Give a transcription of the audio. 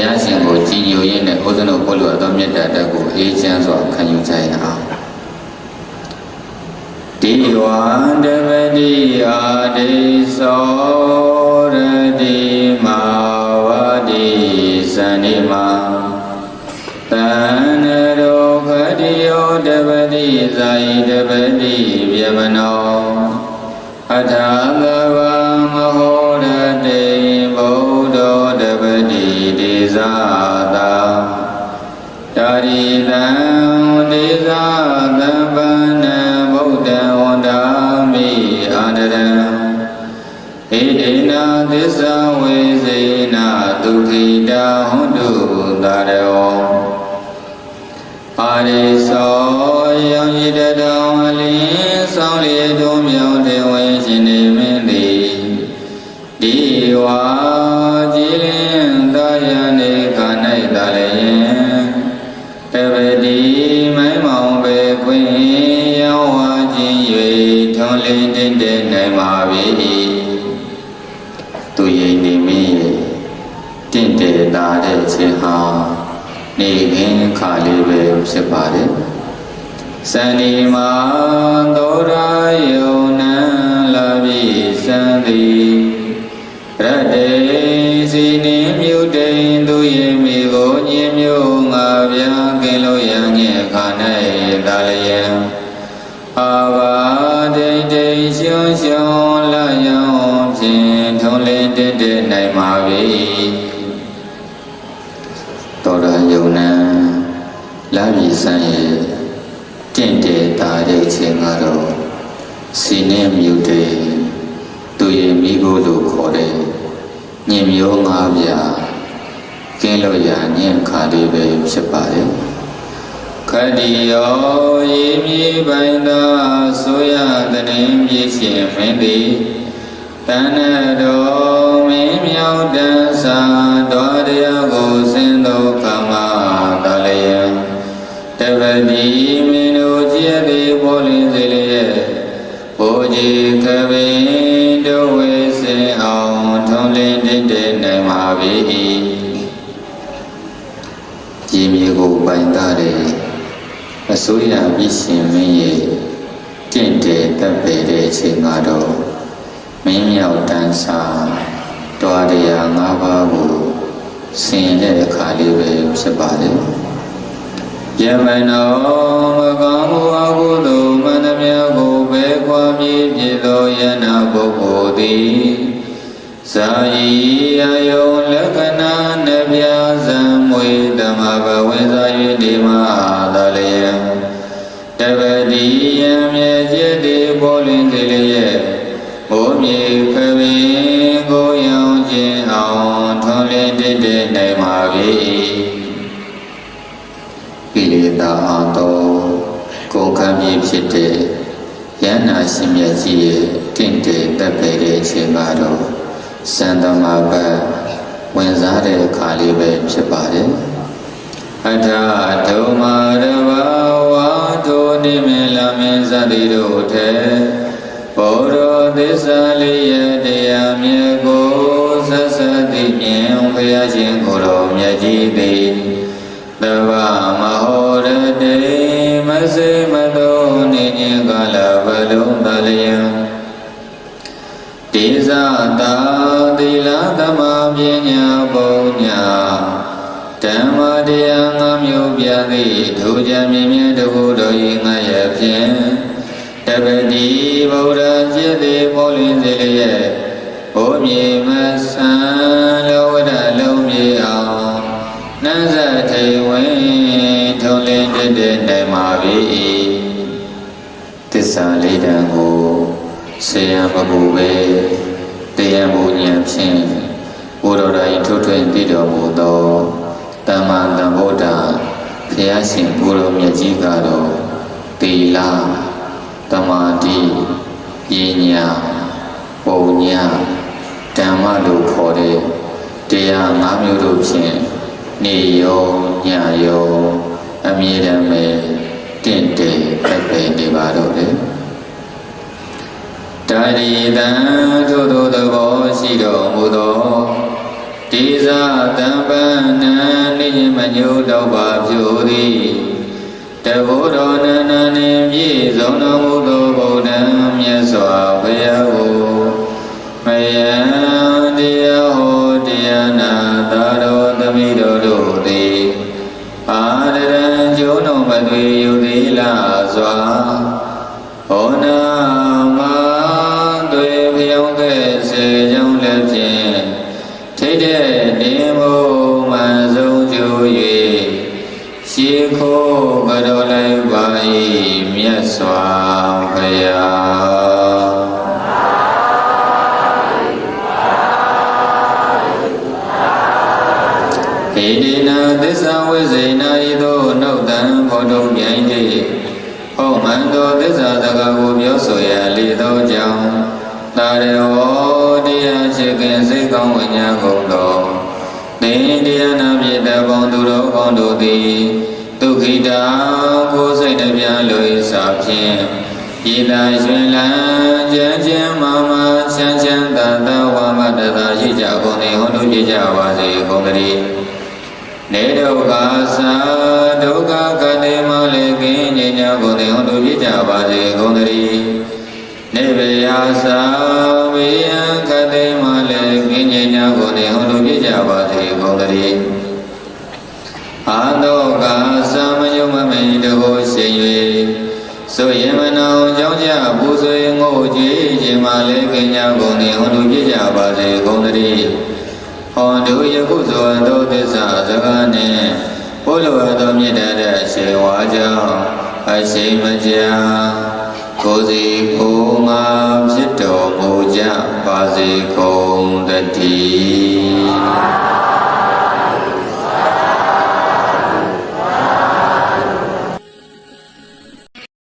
ရားရှင်ကိုကြည်ညိုရင်းနဲ့ဥစ္စနုပုလို့အသောမေတ္တာတက်ကိုအေးချမ်းစွာခံယူကြရအောင်ဒီဝါတပတိအာတိသောရတိမာဝတိဇန္ဒီမာတဏရောခတိယောတပတိဇာယိတပတိဗျမနောအထာသဗံမ သစ္စာဝေစေနာဒုက္ခိတာဟွန်တုသာရောပါရိသောယောယိတတောအလင်းဆောင်လေတုံးမြောင်တေဝေရှင်နေမင်းသည်ဒီဝါ လေးပဲဖြစ်ပါတယ်စန္ဒီမာသောရာယုံနံလာပြီစံသည်ရတ္တေစီနေမြုတိန်သူရင်မိကိုညင်မျိုးငါဗျာကင်လို့ရငဲ့ခါ၌တာလျံအာဘာဒိဋ္ဌိရှင်ရှင်လာယံဖြင့်ထုံးလင်းတက်တဲ့နိုင်ပါ၏တော်ရယုံနံ လာပြီစံရဲ့တင့်တယ်တာတဲ့ခြင်းကတော့စီနေမြုတေသူရဲ့မိကိုလို့ခေါ်တဲ့ညင်မျိုးငါးပြာကင်းလို့ရညင်ခါလေးပဲဖြစ်ပါတယ်ခတိယောရေမြေပိုင်သာဆိုရတဲ့ပြည့်ရှင်မင်းသည်တဏ္ဍတော်မင်းမြောက်တန်စာ တပတိမင်းတို့ကြည်သည်ပေါ်လင်းစေလျက်ဘိုးကြီးကပင်တို့ဝေစင်အောင်ထုံးလင်းတည်တဲ့နိုင်ပါ၏ကြည်မြေကိုပိုင်သားတဲ့အစိုးရပြည်ရှင်မင်းရဲ့တင့်တယ်တပ်ပေတဲ့အချိန်ကတော့မင်းမြောက်တန်းစာတွားတရား၅ပါးကိုဆင်တဲ့အခါလေးပဲဖြစ်ပါတယ် ယမနောမကောင်းမှုအကုသိုလ်မန္တမြတ်ကိုပဲခွာမြည်ဖြစ်သောယနာပုဂ္ဂိုလ်သည်ဇာယီအယုံ ကိလေသာအတော်ကိုယ်ကံမြည်ဖြစ်တဲ့ယန္နာရှင်မြတ်ကြီးရဲ့တင့်တယ်တက်ပေတဲ့အချိန်ကတော့စံတမဘဝင်စားတဲ့အခါလေးပဲဖြစ်ပါတယ်အထာဒုမာရဘဝါထိုနိမေလမင်းဇတိတို့ထဲဘောရောသစ္စာ ဓမ္မတရားငါမျိုးပြသည်ဒုကြမြင်မြတ်တခုတော်၏ငါရဲ့ဖြင့်တပတိဗုဒ္ဓจิตတိပေါ်လင်းစေလျက်ဘုမြေမဆံလောဝဒလုံးမြေအောင်နန်းစထေဝင်ထုံးလင်းတည်တဲ့နိုင်ပါ၏သစ္စာလေးတန်ကိုဆေယံမပူပဲတရားမူဉာဏ်ဖြင့် ဘုရောဓာ၏ထုတ်ထွင်းတည်တော်မူသောတမ္မာတဗုဒ္ဓဘုရားရှင်ဘုရောမြတ်ကြီးကတော့တီလာတမာတိပညာပုံညာဓမ္မလို့ခေါ်တဲ့တရား၅မျိုးတို့ဖြင့်နေရောညရောအမြဲတမ်းပဲတင့်တယ်တက်ပဲနေပါတော့တယ်တာရီတံထို့သောသဘောရှိတော်မူသောဒေဇာ တံပံနံညုတော့ပါဖြူသည်တဘုရောနန္ဒနှင့်ပြည့်စုံတော်မူသောဗုဒ္ဓံမြတ်စွာဘုရားကိုမယံတရားဟောတရားနာသာတော်သမိတော်တို့သည်အာရရံကျုံတော်မသွေယူသေးလားစွာ ခိုးကြတော်လိုက်ပါ၏မြတ်စွာဘုရားဣတိနာသစ္စာဝိဇိနာဤသို့နှုတ်တံဘောတုမြိုင်တိဟောမှန်သောသစ္စာစကားကိုပြောဆိုရလေသောကြောင့်တာရဝတရားချေခင်စိတ်ကောင်းဝိညာဉ်ကုန်သောသင်တရားနာပြတဲ့ပေါင်းသူတော်ကောင်းတို့သည် ဒုက္ခိတာကိုယ်စိတ်တပြားလို၏စာဖြင့်ဤသာရှင်လန်းကြမ်းကြမ်းမာမာချမ်းချမ်းသာသာဝါမတသာရှိကြကုန်သည်ဟောတို့ကြကြပါစေကုန်သတည်းနေဒုက္ခသာဒုက္ခကတိမလေးကင်းငြိမ်းချမ်းကုန်သည်ဟောတို့ပြကြပါစေကုန်သတည်းနေဗယသာဝိယံကတိမလေးကင်းငြိမ်းချမ်းကုန်သည်ဟောတို့ပြကြပါစေကုန်သတည်း မလေးကင်းကြကုန်သည်ဟောတို့ပြကြပါစေကုန်သတည်းဟောတုယခုသောသောသစ္စာစကားနှင့်ဘုလိုအပ်သောမြင့်တဲ့ရှင်ဝါကြောင့်အရှိန်မကြာကိုယ်စီကိုယ်ငါဖြစ်တော်မူကြပါစေကုန်တည်း